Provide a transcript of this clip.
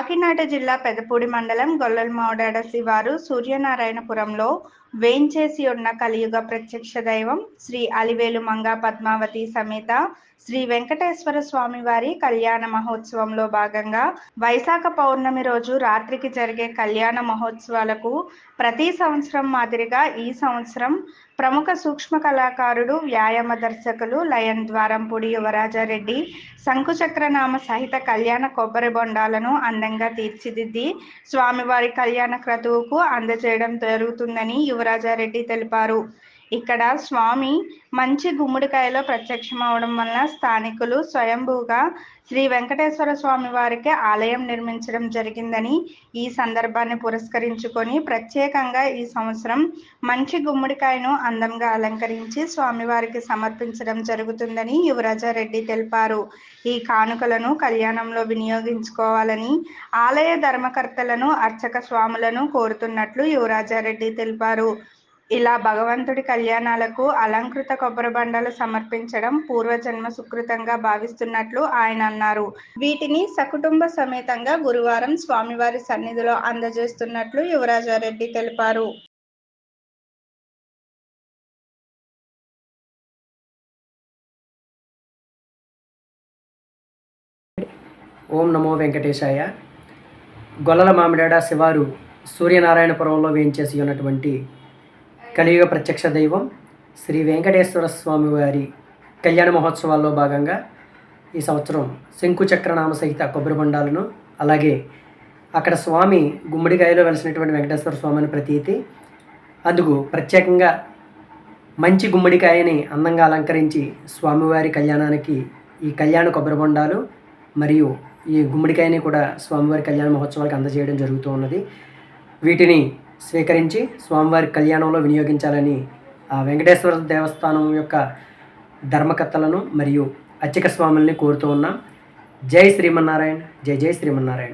కాకినాడ జిల్లా పెదపూడి మండలం గొల్లలమౌడాడ శివారు సూర్యనారాయణపురంలో వేంచేసి ఉన్న కలియుగ ప్రత్యక్ష దైవం శ్రీ అలివేలు మంగా పద్మావతి సమేత శ్రీ వెంకటేశ్వర స్వామి వారి కళ్యాణ మహోత్సవంలో భాగంగా వైశాఖ పౌర్ణమి రోజు రాత్రికి జరిగే కళ్యాణ మహోత్సవాలకు ప్రతి సంవత్సరం మాదిరిగా ఈ సంవత్సరం ప్రముఖ సూక్ష్మ కళాకారుడు వ్యాయామ దర్శకులు లయన్ ద్వారంపూడి యువరాజారెడ్డి శంకుచక్రనామ సహిత కళ్యాణ కొబ్బరి బొండాలను అందంగా తీర్చిదిద్ది స్వామివారి కళ్యాణ క్రతువుకు అందజేయడం జరుగుతుందని యువరాజారెడ్డి తెలిపారు. ఇక్కడ స్వామి మంచి గుమ్మడికాయలో ప్రత్యక్షమవడం వలన స్థానికులు స్వయంభూగా శ్రీ వెంకటేశ్వర స్వామి వారికి ఆలయం నిర్మించడం జరిగిందని ఈ సందర్భాన్ని పురస్కరించుకొని ప్రత్యేకంగా ఈ సంవత్సరం మంచి గుమ్మడికాయను అందంగా అలంకరించి స్వామివారికి సమర్పించడం జరుగుతుందని యువరాజారెడ్డి తెలిపారు. ఈ కానుకలను కళ్యాణంలో వినియోగించుకోవాలని ఆలయ ధర్మకర్తలను అర్చక స్వాములను కోరుతున్నట్లు యువరాజారెడ్డి తెలిపారు. ఇలా భగవంతుడి కళ్యాణాలకు అలంకృత కొబ్బరి బండలు సమర్పించడం పూర్వజన్మ సుకృతంగా భావిస్తున్నట్లు ఆయన అన్నారు. వీటిని సకుటుంబ సమేతంగా గురువారం స్వామివారి సన్నిధిలో అందజేస్తున్నట్లు యువరాజారెడ్డి తెలిపారు. ఓం నమో వెంకటేశాయ. గొల్లల మామిడాడ శివారు సూర్యనారాయణపురంలో వేయించేసి ఉన్నటువంటి కలియుగ ప్రత్యక్ష దైవం శ్రీ వెంకటేశ్వర స్వామి వారి కళ్యాణ మహోత్సవాల్లో భాగంగా ఈ సంవత్సరం శంకుచక్రనామ సహిత కొబ్బరి బొండాలను అలాగే అక్కడ స్వామి గుమ్మడికాయలో వెలిసినటువంటి వెంకటేశ్వర స్వామి అని ప్రతీతి. అందుకు ప్రత్యేకంగా మంచి గుమ్మడికాయని అందంగా అలంకరించి స్వామివారి కళ్యాణానికి ఈ కళ్యాణ కొబ్బరి బొండాలు మరియు ఈ గుమ్మడికాయని కూడా స్వామివారి కళ్యాణ మహోత్సవాలకు అందజేయడం జరుగుతూ ఉన్నది. వీటిని స్వీకరించి స్వామివారి కళ్యాణంలో వినియోగించాలని ఆ వెంకటేశ్వర దేవస్థానం యొక్క ధర్మకర్తలను మరియు అర్చక స్వాముల్ని కోరుతూ ఉన్నాం. జై శ్రీమన్నారాయణ. జై జై శ్రీమన్నారాయణ.